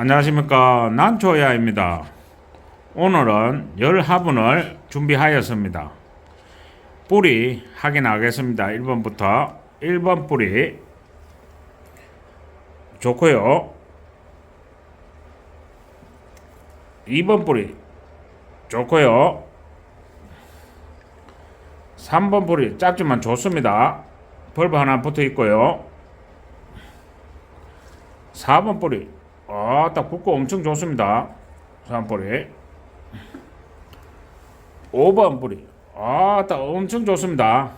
안녕하십니까 난초야입니다. 오늘은 열 화분을 준비하였습니다. 뿌리 확인하겠습니다. 1번부터 1번 뿌리 좋고요. 2번 뿌리 좋고요. 3번 뿌리 작지만 좋습니다. 벌브 하나 붙어 있고요. 4번 뿌리 아딱 붓고 엄청 좋습니다. 4번 뿌리. 5번 뿌리. 아 딱 엄청 좋습니다.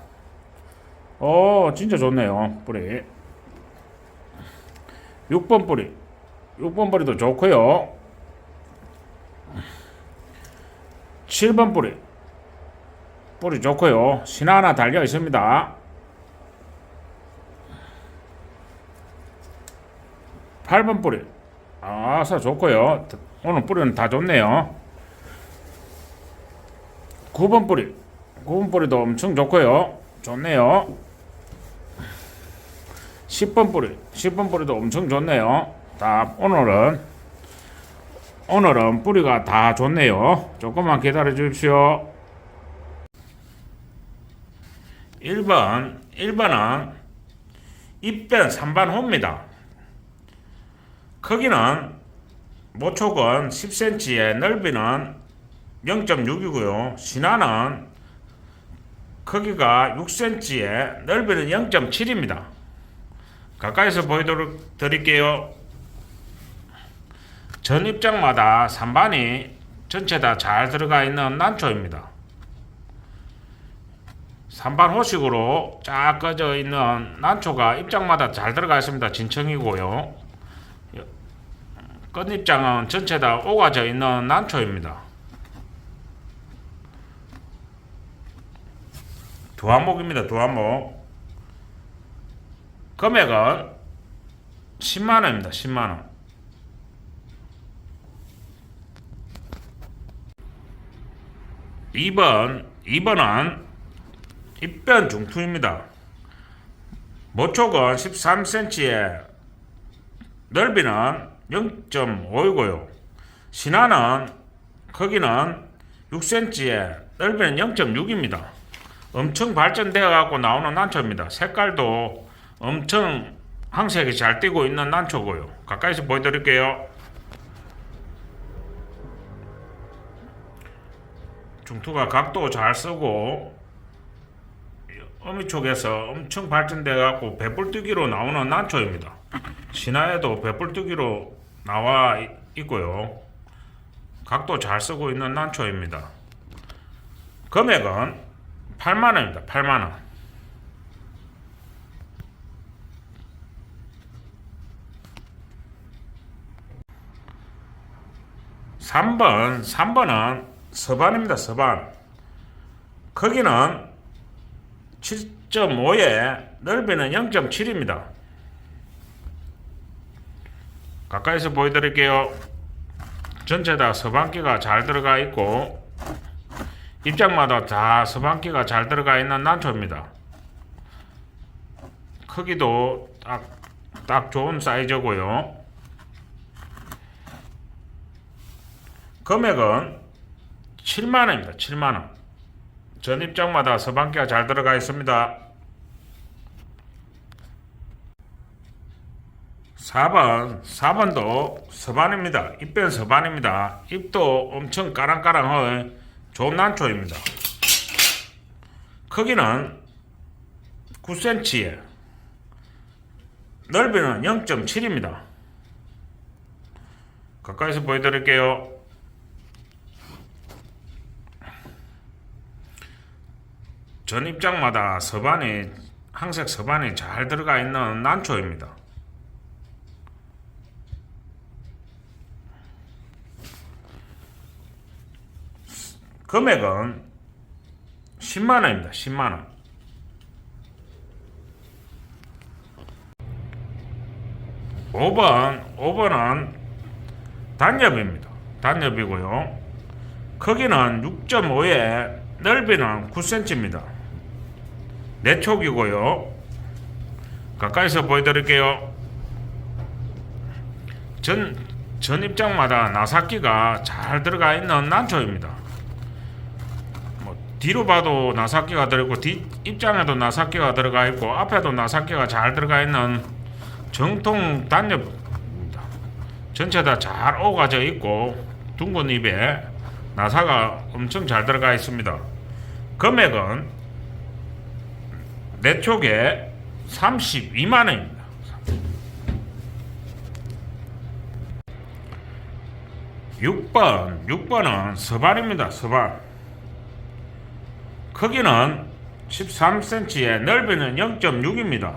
어 진짜 좋네요 뿌리. 6번 뿌리. 6번 뿌리도 좋고요. 7번 뿌리. 뿌리 좋고요. 신화 하나 달려 있습니다. 8번 뿌리 아사 좋고요. 오늘 뿌리는 다 좋네요. 9번 뿌리. 9번 뿌리도 엄청 좋고요. 좋네요. 10번 뿌리. 10번 뿌리도 엄청 좋네요. 다 오늘은 오늘은 뿌리가 다 좋네요. 조금만 기다려 주십시오. 1번 1번은 입변 3반 호입니다 크기는 모촉은 10cm에 넓이는 0.6이고요. 신화는 크기가 6cm에 넓이는 0.7입니다. 가까이서 보여드릴게요. 전 입장마다 3반이 전체 다 잘 들어가 있는 난초입니다. 3반 호식으로 쫙 꺼져 있는 난초가 입장마다 잘 들어가 있습니다. 진청이고요. 끝입장은 전체 다 오가져 있는 난초입니다. 두 항목입니다. 두 항목. 금액은 10만 원입니다. 10만 원. 이번 2번은 입변 중투입니다. 모촉은 13cm에 넓이는 0.5이고요. 신화는 크기는 6cm에 넓이는 0.6입니다. 엄청 발전되어 갖고 나오는 난초입니다. 색깔도 엄청 항색이 잘 띄고 있는 난초고요. 가까이서 보여드릴게요. 중투가 각도 잘 쓰고 어미 쪽에서 엄청 발전돼 갖고 배불뜨기로 나오는 난초입니다. 신화에도 배불뜨기로 나와 이- 있고요. 각도 잘 쓰고 있는 난초입니다. 금액은 8만 원입니다. 8만 원. 삼번 3번은 서반입니다. 서반. 크기는 7.5에 넓이는 0.7입니다. 가까이서 보여드릴게요. 전체 다 서반기가 잘 들어가 있고 입장마다 다 서반기가 잘 들어가 있는 난초입니다. 크기도 딱, 딱 좋은 사이즈고요. 금액은 7만원입니다. 7만원. 전 입장마다 서반기가 잘 들어가 있습니다. 4번, 4번도 서반입니다. 입변 서반입니다. 입도 엄청 까랑까랑한 좋은 난초입니다. 크기는 9cm에 넓이는 0.7입니다. 가까이서 보여드릴게요. 전 입장마다 서반이 항색 서반이 잘 들어가 있는 난초입니다. 금액은 10만 원입니다. 10만 원. 오번 5번은 단엽입니다. 단엽이고요. 크기는 6.5에 넓이는 9cm입니다. 내촉이고요. 가까이서 보여드릴게요. 전 전 입장마다 나삭기가 잘 들어가 있는 난초입니다. 뭐 뒤로 봐도 나삭기가 들어있고 뒷 입장에도 나삭기가 들어가 있고 앞에도 나삭기가 잘 들어가 있는 정통 단엽입니다. 전체 다 잘 오가져 있고 둥근 잎에 나사가 엄청 잘 들어가 있습니다. 금액은 내 쪽에 32만 원입니다. 육번 6번은 서반입니다. 서반. 크기는 13cm에 넓이는 0.6입니다.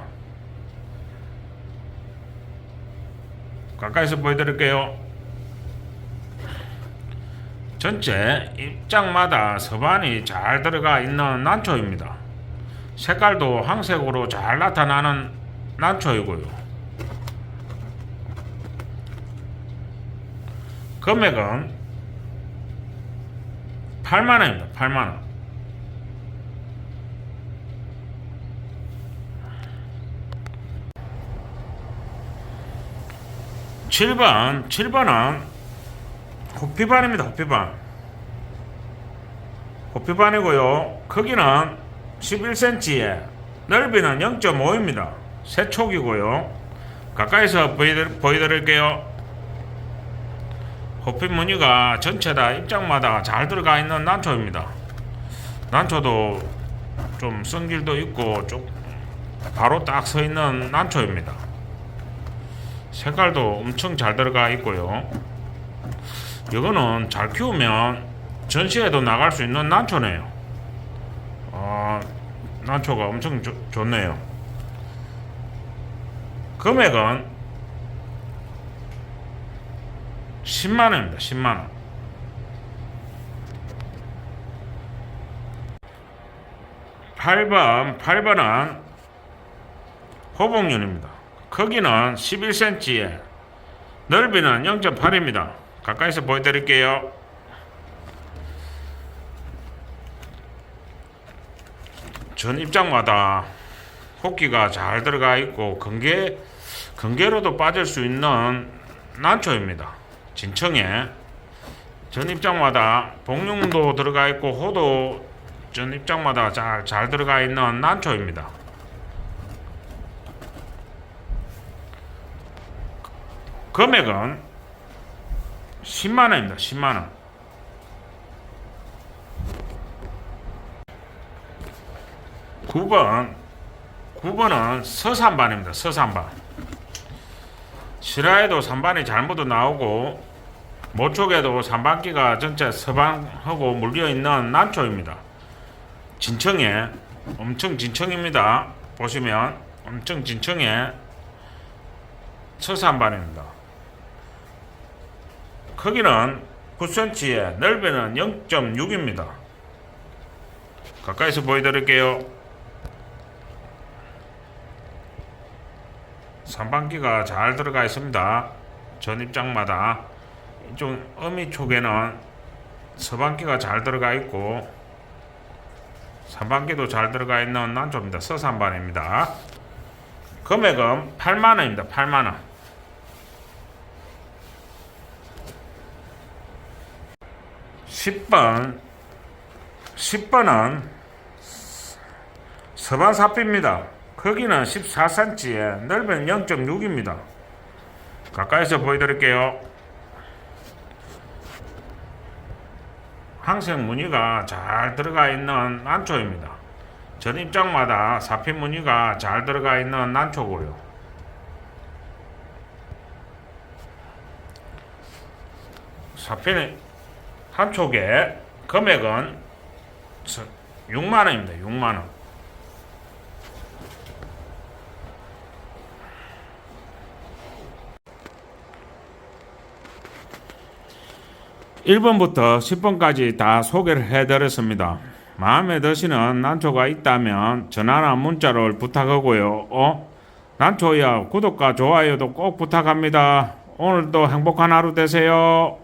가까이서 보여드릴게요. 전체 입장마다 서반이 잘 들어가 있는 난초입니다. 색깔도 황색으로 잘 나타나는 난초이고요. 금액은 8만원입니다. 8만원. 칠번칠번은 호피반입니다. 호피반. 호피반이고요. 크기는 11cm에 넓이는 0.5입니다. 세촉이고요. 가까이서 보여드릴, 보여드릴 게요. 호피 무늬가 전체 다 입장마다 잘 들어가 있는 난초입니다. 난초도 좀 성질도 있고 좀 바로 딱 서 있는 난초입니다. 색깔도 엄청 잘 들어가 있고요. 이거는 잘 키우면 전시회도 나갈 수 있는 난초네요. 어, 난초가 엄청 좋- 좋네요. 금액은 10만원입니다. 10만원. 팔번 8번은 호봉윤입니다. 크기는 11cm에 넓이는 0.8입니다. 가까이서 보여드릴게요. 전 입장마다 호끼가 잘 들어가 있고 근개 근개로도 빠질 수 있는 난초입니다. 진청에 전 입장마다 복룡도 들어가 있고 호도 전 입장마다 잘, 잘 들어가 있는 난초입니다. 금액은 10만 원입니다. 10만 원. 구번 9번은 서산반입니다. 서산반. 실화에도 산반이 잘못 나오고 모쪽에도 산반기가 전체 서반하고 물려 있는 난초입니다. 진청에 엄청 진청입니다. 보시면 엄청 진청에 서산반입니다. 크기는 9cm에 넓이는 0.6입니다. 가까이서 보여드릴게요. 산반기가 잘 들어가 있습니다. 전 입장마다 이쪽 어미 쪽에는 서반기가 잘 들어가 있고 산반기도 잘 들어가 있는 난초입니다. 서산반입니다. 금액은 8만 원입니다. 8만 원. 10번 10번은 서반사피입니다. 크기는 14cm에 넓이는 0.6입니다. 가까이서 보여드릴게요. 항색 무늬가 잘 들어가 있는 난초입니다. 전 입장마다 사피 무늬가 잘 들어가 있는 난초고요. 사피는 한 촉에 금액은 6만 원입니다. 6만 원. 1번부터 10번까지 다 소개를 해드렸습니다. 마음에 드시는 난초가 있다면 전화나 문자를 부탁하고요. 어? 난초야 구독과 좋아요도 꼭 부탁합니다. 오늘도 행복한 하루 되세요.